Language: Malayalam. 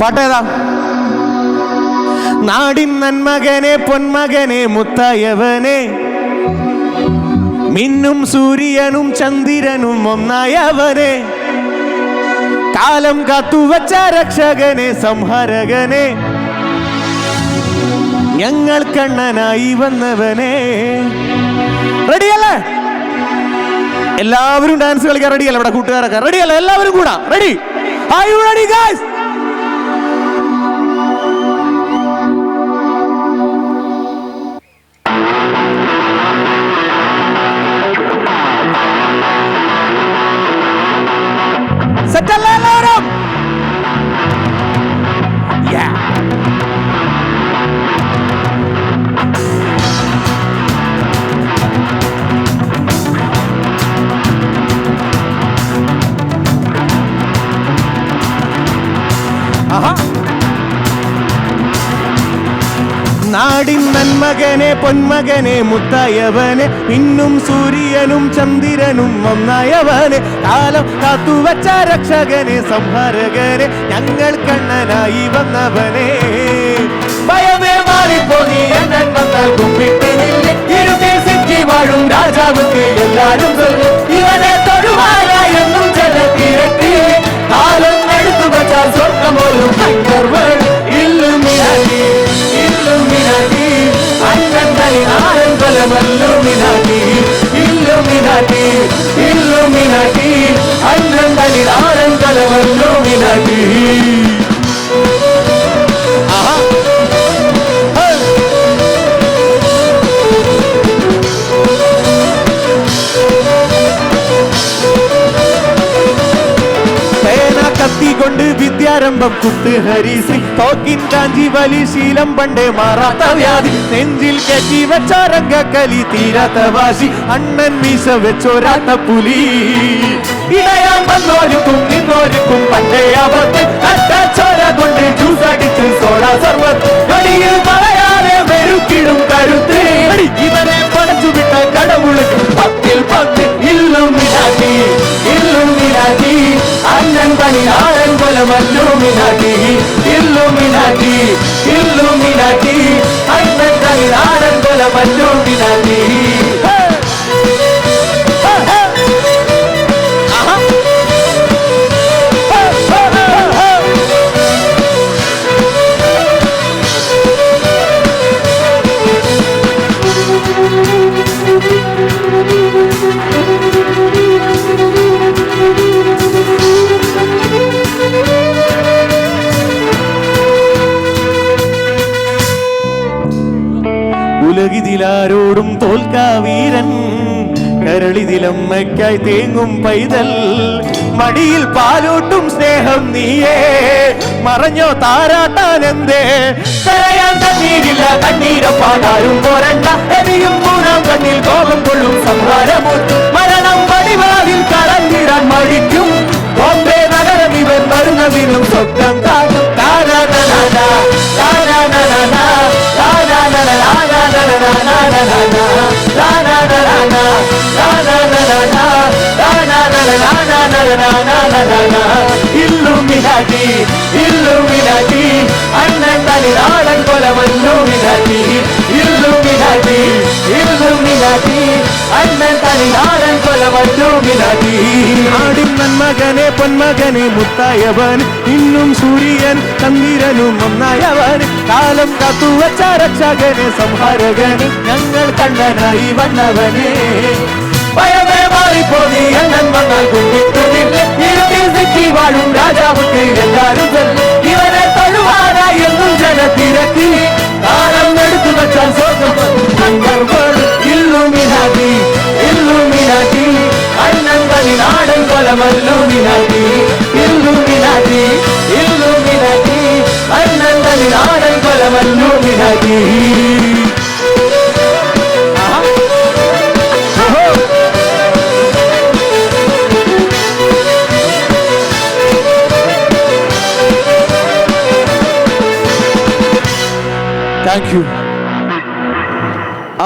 പാട്ടേതാ? നാടിൻ നന്മകനെ പൊന്മകനെ മുത്തയവനെ. മിന്നും സൂര്യനും ചന്ദ്രനും ഒന്നായവനെ. കാലം കാത്തുവച്ച രക്ഷകനെ സംഹരകനെ. ഞങ്ങൾ കണ്ണനായി വന്നവനെ. റെഡിയല്ലേ എല്ലാവരും ഡാൻസ് കളിക്കാൻ റെഡിയല്ലേ ഇവിടെ കൂട്ടുകാരൊക്കെ? റെഡിയല്ലേ എല്ലാവരും കൂടാ. Ready I you ready guys സെറ്റല്ലേ എല്ലാവരും? നാടിൻ നന്മകനെ പൊന്മകനെ മുത്തായവനെ ഇന്നും സൂര്യനും ചന്ദ്രനും ഒന്നായവനെ കാലം കാത്തുവച്ച രക്ഷകനെ സംഹാരകനെ ഞങ്ങൾ കണ്ണനായി വന്നവനെ. ഭയമേ മാറിപ്പോ നീ എണ്ണൻ വന്നാൽ ஆரம்பலம் அல்லுமினாட்டி இல்லுமினாட்டி இல்லுமினாட்டி அண்ணங்களின் ஆரம்பலம் அல்லுமினாட்டி പേന കത്തികൊണ്ട് വിദ്യാരംഭം കുത്ത് ഹരിസി തോക്കിൻ കാഞ്ചി വലി ശീലം പണ്ടേ മാറാത്ത വ്യാധി. നെഞ്ചിൽ കെട്ടി വെച്ച കലി തീരാത്ത വാശി. അണ്ണൻ മീശ വെച്ചോരാത്ത പുലി. ഇടയാൻ നിന്നോരുക്കും പണ്ടേ അവത്ത് பணி ஆழங்குல மல்லுமினாட்டி இல்லுமினாட்டி இல்லுமினாட்டி. அண்ணன் தனி ஆழங்குல மல்லுமி ഉലകിതിലാരോടും തോൽക്കാവീരൻ. കരളിതിലമ്മയ്ക്കായി തേങ്ങും പൈതൽ. മടിയിൽ പാലൂട്ടും സ്നേഹം നീയേ. മറഞ്ഞോ താരാട്ടാനെന്തേ കരയാൻ തണ്ണീരില്ല കണ്ണീരപ്പാടാരും പോരണ്ട. മൂന്നാം കണ്ണിൽ കോപം കൊള്ളും സംഹാരമോ മരണം പടിവാതിൽ കടന്നിടാൻ മഴിക്കും ബോംബെ നഗരം ഇവൻ വരുന്നതിനും സ്വപ്നം இல்லுமினாட்டி இல்லுமினாட்டி அண்ணன் தனி ஆளன் கொல வல்லுமினாட்டி இல்லுமினாட்டி இல்லுமினாட்டி அண்ணன் தனி ஆளன் கொல வல்லு നന്മകനെ പൊന്മകനെ മുത്തായവൻ. ഇന്നും സൂര്യൻ ചന്ദ്രനും ഒന്നായവൻ. കാലം കാത്തുവച്ച രക്ഷകനെ സംഹാരകൻ. ഞങ്ങൾ കണ്ണനായി വന്നവനെ. ഭയമേ മാറിപ്പോ നീ എണ്ണൻ വന്നാൽ വാഴും രാജാവുക്ക് എല്ലാരും. ഇവനെ തൊഴുവാനായി എന്നും ജനത്തിരക്കി. കാലം എടുത്തു വച്ചാൽ സ്വർഗം القلم اللوميناتي اللوميناتي اللوميناتي أنت من على القلم اللوميناتي Thank you.